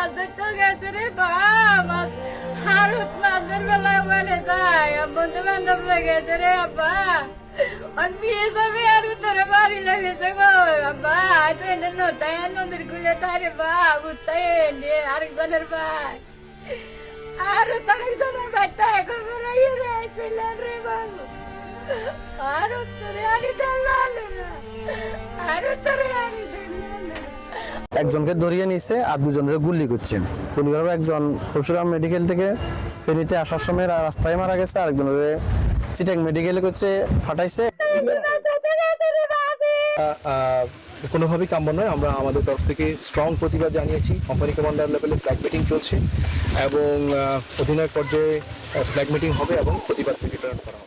মাছ ধরতে গেছে রে হারুত মাছের বেলায় বলে যায়, বন্ধু বান্ধব লেগেছে রে আব্বা। আর বিয়ে সবে আর উত্তরে বাড়ি লেগেছে গো আব্বা। তো এনে নতায় নদীর গুলে তারে বা উত্তায় এনে আরেকজনের ভাই আর আরেকজনের ভাই তাই খবর ইয়ে রে রে বাবু। আর উত্তরে আনি দিলাল না। আর উত্তরে আনি দিলাল না একজনকে ধরিয়ে নিছে আর দুজনের গুলি করছেন। পরিবার একজন পরশুরাম মেডিকেল থেকে ফেনীতে আসার সময় রাস্তায় মারা গেছে, আরেকজনের চিটাং মেডিকেলে করছে, ফাটাইছে। কোনোভাবেই কাম্য নয়, আমরা আমাদের তরফ থেকে স্ট্রং প্রতিবাদ জানিয়েছি। কোম্পানি কমান্ডার লেভেলে ফ্ল্যাগ মিটিং চলছে এবং অধিনায়ক পর্যায়ে ফ্ল্যাগ মিটিং হবে এবং প্রতিবাদ প্রেরণ করা